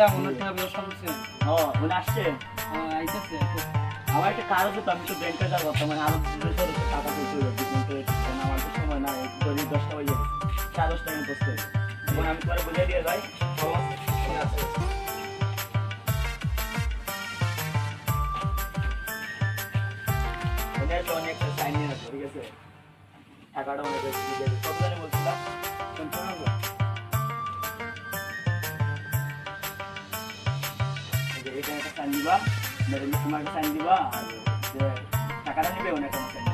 করছিলাম অন্য টাকা ব্যবস্থা করছে ও উনি আসছে? আইতেছে। আমার একটা কাজ আছে তো আমি তো ব্যাংকে যাব মানে আরও টাকা হবে ব্যাংকে আমার তো সময় না গরিব দশটা বাজে সাড়ে দশটা আমি বসতে হবে আমি তোমার বুঝে দিয়ে যাই আছে। অনেক সাইন নিয়ে ঠিক আছে? টাকাটা অনেক কত জানি বলছিলাম দিবা তোমার সাইন দিবা আর যে টাকাটা নেবে সাইন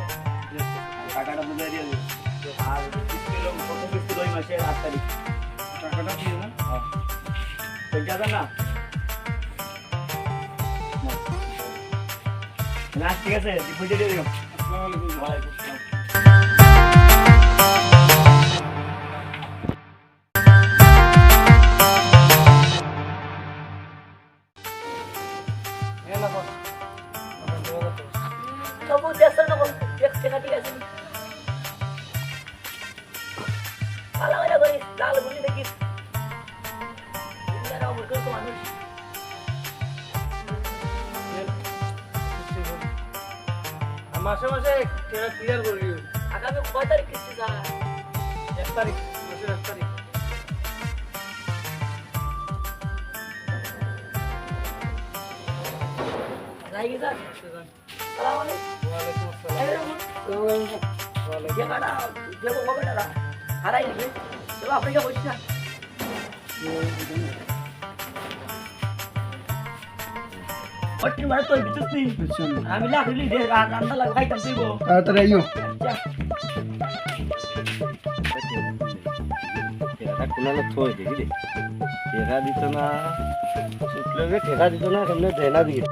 টাকাটা বুঝে দিয়ে আর কিস্তি হলো কত কিস্তি ওই মাসের আট তারিখ? টাকাটা দিয়ে না? পঞ্চাশ হাজার না? না ঠিক আছে বুঝে দিয়ে দিও। আসসালামু আলাইকুম। ওয়ালাইকুম আসসালাম। মাসে মাসে ক্লিয়ার করবি আগামী কয় তারিখ কিস্তি যায় এক তারিখ মাসের এক তারিখ গেছে সালাম আলাইকুম ওয়ালাইকুম ওটি মানে তোর ভিতর তুই আমি লাখ দে রান্না লাগ খাইতাম তুই গো তাড়াতাড়ি আইও কোনালে থই দেখি দে ঠেকা দিত না শুক্লকে ঠেকা দিত না সামনে দিয়ে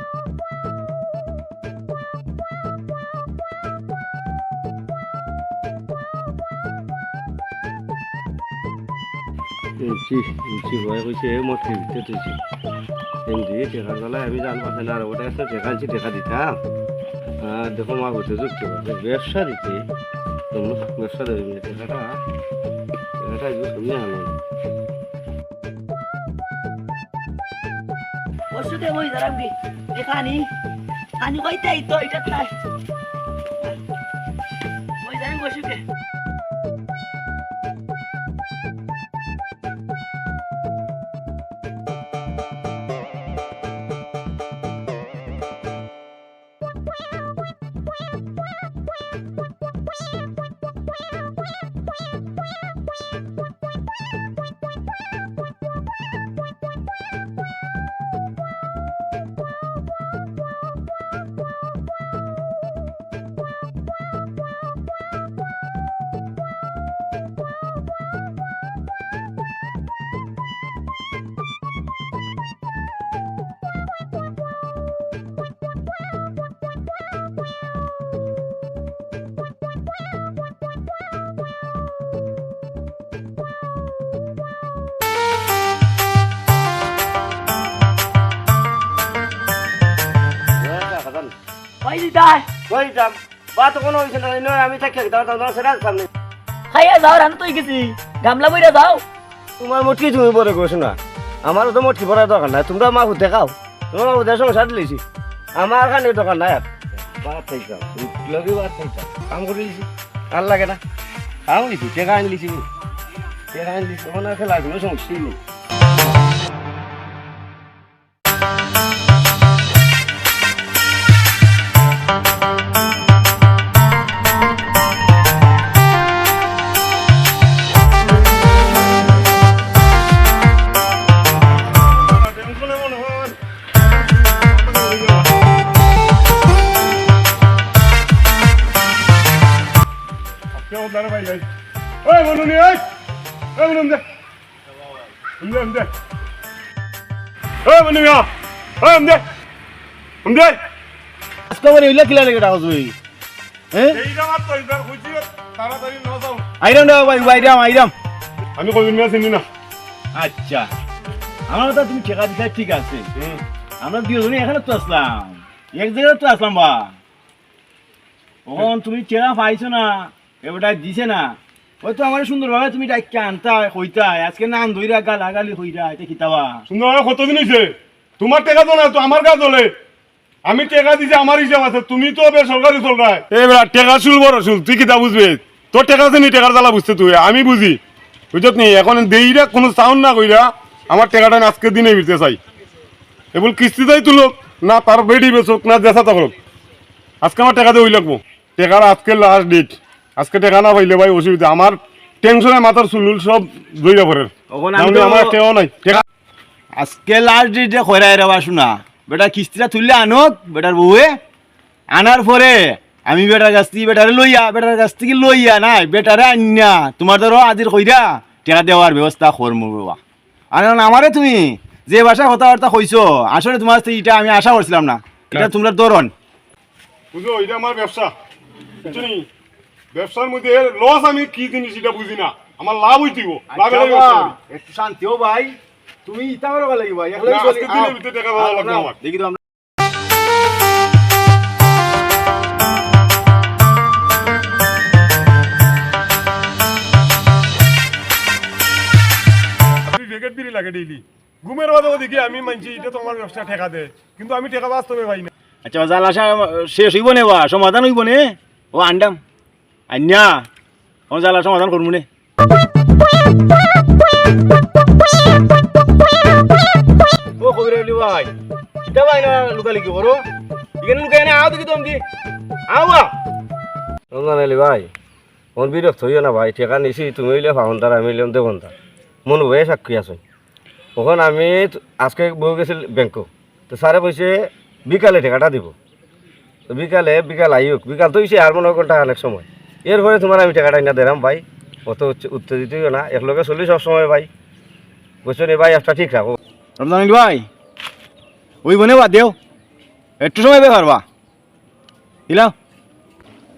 ইঞ্চি ইঞ্চি ভয় কইছে এই ভিতরে এমনি ঠেকার বেলায় আমি জান পাচ্ছি না আর ওটা একটা ঠেকা আনছি ঠেকা দিতাম দেখো মা হতে যুক্তি ব্যবসা দিতে তোমরা ব্যবসা দেবে ঠেকাটা একটু শুনে আনো। ওষুধে বই দাঁড়াবি এখানি, খানি কইতে তো এটা তাই ওই জানি বসুকে কই যাম বা তো কোনো হয়েছে না আমি থাকি দাও দাও দাও সেটা সামনে। খাইয়া যাও রান তুই গেছি। গামলা বইরা যাও। তোমার মোটকি তুমি পরে কইছো না। আমারও তো মোটকি পড়ার দরকার নাই তোমরা মা হুতে খাও তোমার মা হুতে সংসার দিয়েছি আমার খানে দরকার নাই আর। বাদ থেকে যাও লগে বাদ থেকে যাও। কাম করে দিছি আর লাগে না। কাম লিছি টেকা আনি লিছি টেকা আনি লিছি কোনো সমস্যাই নেই ওই বলুন ওই ওই বলুন দে দে দে ওই মিয়া ওই দে দে আজকে আমার এগুলা কিলা লেগে টাকা তুই হ্যাঁ এই জামাত তো ইবার খুঁজি তাড়াতাড়ি ন যাও আইরাম দেওয়া ভাই আইরাম আইরাম আমি কবির মিয়া চিনি না আচ্ছা। আমার কথা তুমি ঠেকা দিতে ঠিক আছে। আমরা দুজনে এখানে তো আসলাম। এক জায়গায় তো আসলাম বা। ওখন তুমি চেনা পাইছো না এবারটা দিছে না। ওই তো আমার সুন্দরভাবে তুমি ডাইকা আনতা কইতা আজকে নাম ধইরা গালা গালি হইরা এটা কিতাবা সুন্দর কতদিন হয়েছে তোমার টেকা না তো আমার কাজ হলে আমি টেকা দিছি আমার হিসাব আছে। তুমি তো বেসরকারি চলরায় এবার টেকা শুল বড় শুল তুই কিতা বুঝবে? তোর টেকা আছে নি টেকার জ্বালা বুঝতে তুই। আমি বুঝি। বুঝত নি? এখন দেইরা কোনো সাউন্ড না কইরা আমার টেকাটা আমি আজকের দিনে ফিরতে চাই। এবার কিস্তিতেই তুলক না তার বেডি বেচক না দেশা তখন আজকে আমার টাকা দিয়ে ওই লাগবো। টেকার আজকে লাস্ট ডেট আজকে টাকা না পাইলে ভাই অসুবিধা। আমার টেনশনে মাথার চুলুল সব দইরা পড়ে। আমার টেও নাই। আজকে লাস্ট ডেটে খয়রাই রেবা শোনা। বেটা কিস্তিটা তুললে আনক বেটার বউয়ে। আনার পরে আমি বেটার কাছ থেকে বেটারে লইয়া বেটার কাছ থেকে লইয়া নাই বেটারে আন্যা। তোমার ধরো আজির কইরা টেকা দেওয়ার ব্যবস্থা করমু বাবা। আর আমারে তুমি যে ভাষা কথাবার্তা কইছো আসলে তোমার কাছ থেকে এটা আমি আশা করছিলাম না। এটা তোমরা ধরন। বুঝো এটা আমার ব্যবসা। ব্যবসার মধ্যে লস আমি কি জিনিস এটা বুঝি না। আমার লাভ হইতিব লাগি একটু শান্তি ও ভাই। তুমি ইতা করো লাগিব দিনের ভিতরে আমার। দেখি তো আমরা। আপনি ভেকেট বিড়ি লাগে ডেইলি ঘুমের বাদেও দেখি আমি মানছি এটা তো আমার ব্যবসা ঠেকা দেয় কিন্তু আমি ঠেকা বাস্তবে পাই না। আচ্ছা জাল আসা শেষ হইব নে সমাধান হইব নে ও আন্ডাম। আন্যা জালা সমাধান করব নে। ও কবির আলী ভাই কিতা ভাই না লুকালি কি করো? এখানে লুকাই না আও দেখি তুমি আওয়া রমজান আলী ভাই মন বিরক্ত হইও না ভাই টেকা নিছি তুমি হইলে আমি হইলাম মন হয়ে সাক্ষী আছো আমি আজকে বউ গেছিল ব্যাংক। তো স্যারে কইছে বিকালে টাকাটা দিব। বিকালে বিকাল আইক বিকাল তো আর মনে হয় ঘণ্টা অনেক সময়। এরপরে তোমার আমি টাকাটা না দিলাম ভাই। অত উত্তেজিত না। একলগে চলি সব সময় ভাই। বুঝছ নি ভাই? একটা ঠিক রাখো। রমজান ভাই ওই বনে বাদ দেও। একটু সময় বে পারবা দিলাম।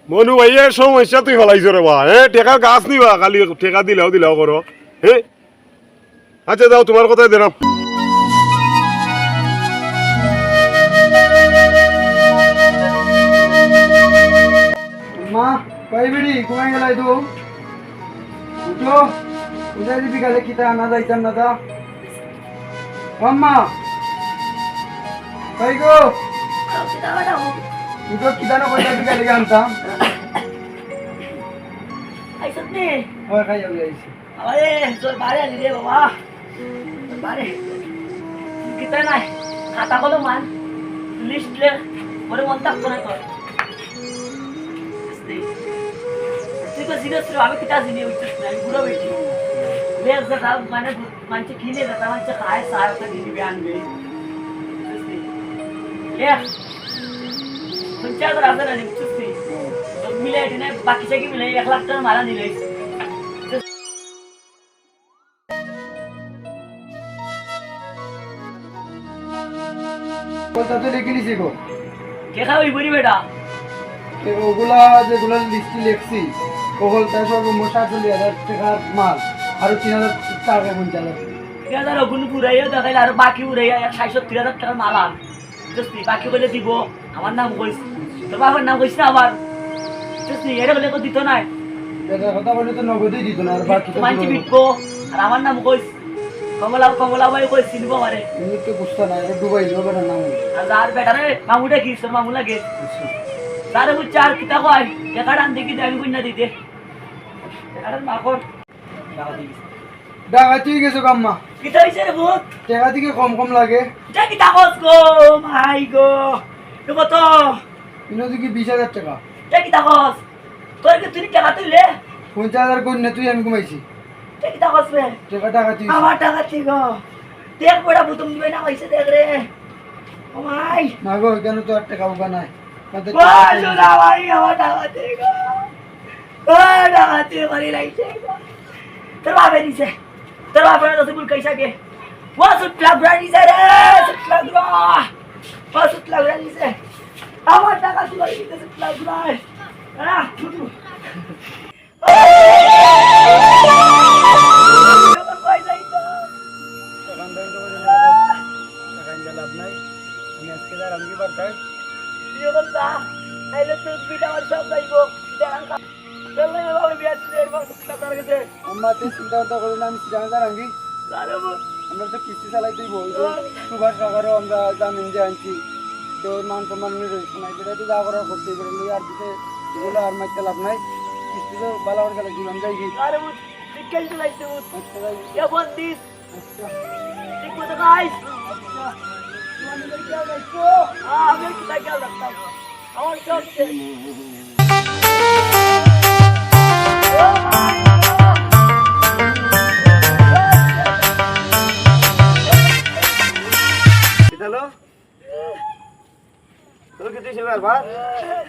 মনু ভাইয়ের সমস্যা তুই ফেলাইছ রে বা হে টেকা গাছ নিবা কালি টেকা দিলেও দিলেও করো। হে? আচ্ছা যাও তোমার কথাই দিলাম। মা কই বিড়ি, ঘুমাই গেলাই তো? উঠো উঠে দিবি কালে কিতা আনা যাইতাম না তা। আম্মা কই গো? উঠো কিতা না কইতা বিকালে আনতাম? আইসতে হয়, খাই যাবি আইছি। আরে, তোর বাড়ি আনি রে বাবা। তোর কিতা নাই? খাতা কলম মান লিস্ট লে ওরে মন থাকতো না তোর তুই তো ছিল আমি কিতা জিনিয়ে উঠছিস না আমি বুড়ো বেটি বেশ দেখা মানে মানুষ কিনে দেখা মানুষ খায় সার ওটা দিয়ে দিবে আনবে পঞ্চায়েত রাজা না নিচ্ছিস মিলে এখানে বাকি চাকি মিলে এক লাখ টাকা মারা নিলে কথা তো লিখে নিছি গো? কে খাওয়াই বুড়ি বেটা? তো ওগুলা যেগুলো লিস্টি লিখছি ওগুলো তাই সব মশা চল্লিশ হাজার টাকার মাল। আর তিন হাজার টাকা পঞ্চাশ হাজার তিন হাজার অগুন পুরাইয়া দেখাইলে আর বাকি উড়াইয়া এক ষাট সত্তর হাজার টাকার মাল আন। বুঝলি বাকি বলে দিব। আমার নাম কইস তোর বাবার নাম কইস না আবার। বুঝলি এটা বলে দিত নাই। এটা কথা বলে তো নগদেই দিত না আর বাকি তো মানছি বিকবো আর আমার নাম কইস কমলা কমলা ভাই কইস চিনব পারে এমনি তো বুঝতে না ডুবাই দিল বেটার নাম আর যার বেটারে মামুটা কি? তোর মামু লাগে? তারে বুঝছে আর কিতা টাকাটা আন দেখি দে, আমি কইনা দিতে। টাকাটার মাকড় ডাকাতি হয়ে গেছে কাম্মা কিতা হইছে রে ভূত? টাকা কম কম লাগে। এটা কিতা কস গো ভাই গো। তো কত? ইনো দিকে বিশ হাজার টাকা? এটা কিতা কস? তোর কি তুই টাকা পঞ্চাশ হাজার করে নে তুই আমি কমাইছি। এটা কিতা কস রে? টাকা টাকা তুই আমার টাকা ঠিক দেখ বড়া বুতুম দিবে না হইছে দেখ রে। ও না কেন তো আর টাকা উগা নাই। কাঁদে ও সুদা ভাই আমার টাকা ঠিক ও টাকা ঠিক করে লাইছে তোর বাপে দিছে তোর বাপে না তো বুল কইসা কে ও সুতলা ব্রানি রে সুতলা গ্রা ও সুতলা ব্রানি সে আমার টাকা ঠিক করে দিতে সুতলা আমি জানা আরে বোন আমরা তো কিস্তি চালাইতেই বল সুভাষ কাকারও আমরা জামিন দিয়ে আনছি। তো মান সম্মান রয়েছে না এটা তো যা করার করতে লই আর দিতে এগুলো আর মাইতে লাভ নাই। কিস্তি তো ভালো করে গেলে জীবন যাই কি আরে হ্যালো? তোর কি দিছে বারবার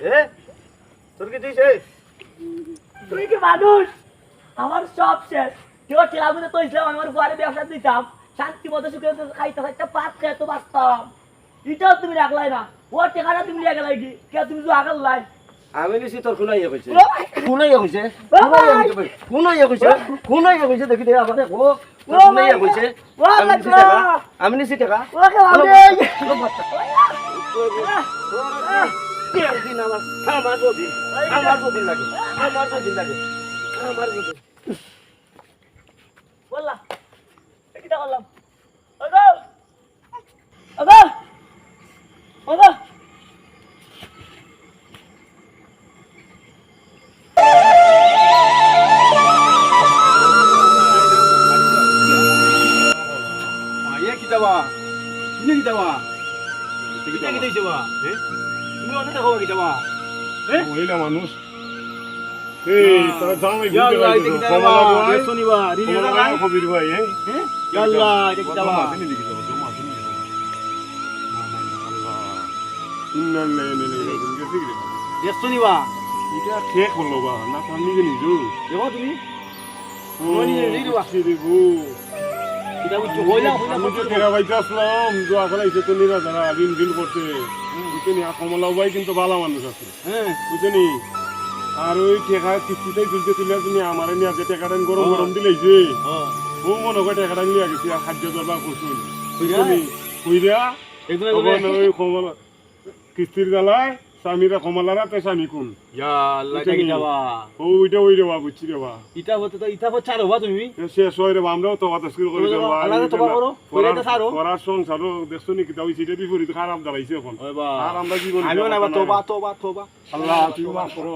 এ? তোর কি দিছে? তুই কি মানুষ? আমার সব শেষ। কেউ ঠেলাগুলো তো ইসলাম আমার ঘরে ব্যবসা দিতাম। শান্তি মতো সুখে খাইতে খাইতে পাত খেয়ে তো বাঁচতাম। এটাও তুমি রাখলাই না। ও টেকাটা তুমি লেগে লাগি কে? তুমি তো আগাল লাই আমি নিছি তোর খুনাইয়া কইছে। ও খুনাইয়া কইছে? বাবা! খুনাইয়া কইছে খুনাইয়া কইছে দেখি দে আমারে ও! আমি নিছি! টাকা আমার যদি আমার যদি লাগে আমার যদি লাগে আমার যদি। বললাম এটা বললাম? ওগো ওগো ওগো। তুমি কি যাবা এটা কি তুমি। অন্য দেখো মহিলা মানুষ আমি তো টেকা পাইতে আসলাম দোয়া খেলাইছে তো নিরা যারা ঋণ ঋণ করছে বুঝছেনি? আর কমলা ভাই কিন্তু ভালো মানুষ আছে হ্যাঁ। বুঝছেনি? আর ওই টেকা কিস্তিটাই তুলতে তুলে তুমি আমার নিয়ে আগে টেকাটা গরম গরম দিলেইছে ও মনে করে টেকাটা নিয়ে গেছি আর খাদ্য দরবার করছুন বুঝছেনি? একদম ওই কমলা কিস্তির জ্বালায় স্বামীরা কমলারা তে স্বামী কোন? ইয়াল্লা এটা কি যাবা ও ওইটা ওই রেবা বুঝছি রেবা ইটা হতে তো ইটা হচ্ছে আর হবা তুমি? শেষ হয় রে আমরাও তো কথা স্কুল করে দেবো তো আলাদা তোবা করো, কইরা এটা ছাড়ো। করার সংসারও দেখছ নাকি? তাও সেটা বিপরীত খারাপ দাঁড়াইছে এখন। আর আমরা জীবন আমিও না তোবা তোবা তোবা আল্লাহ তুমি মাফ করো।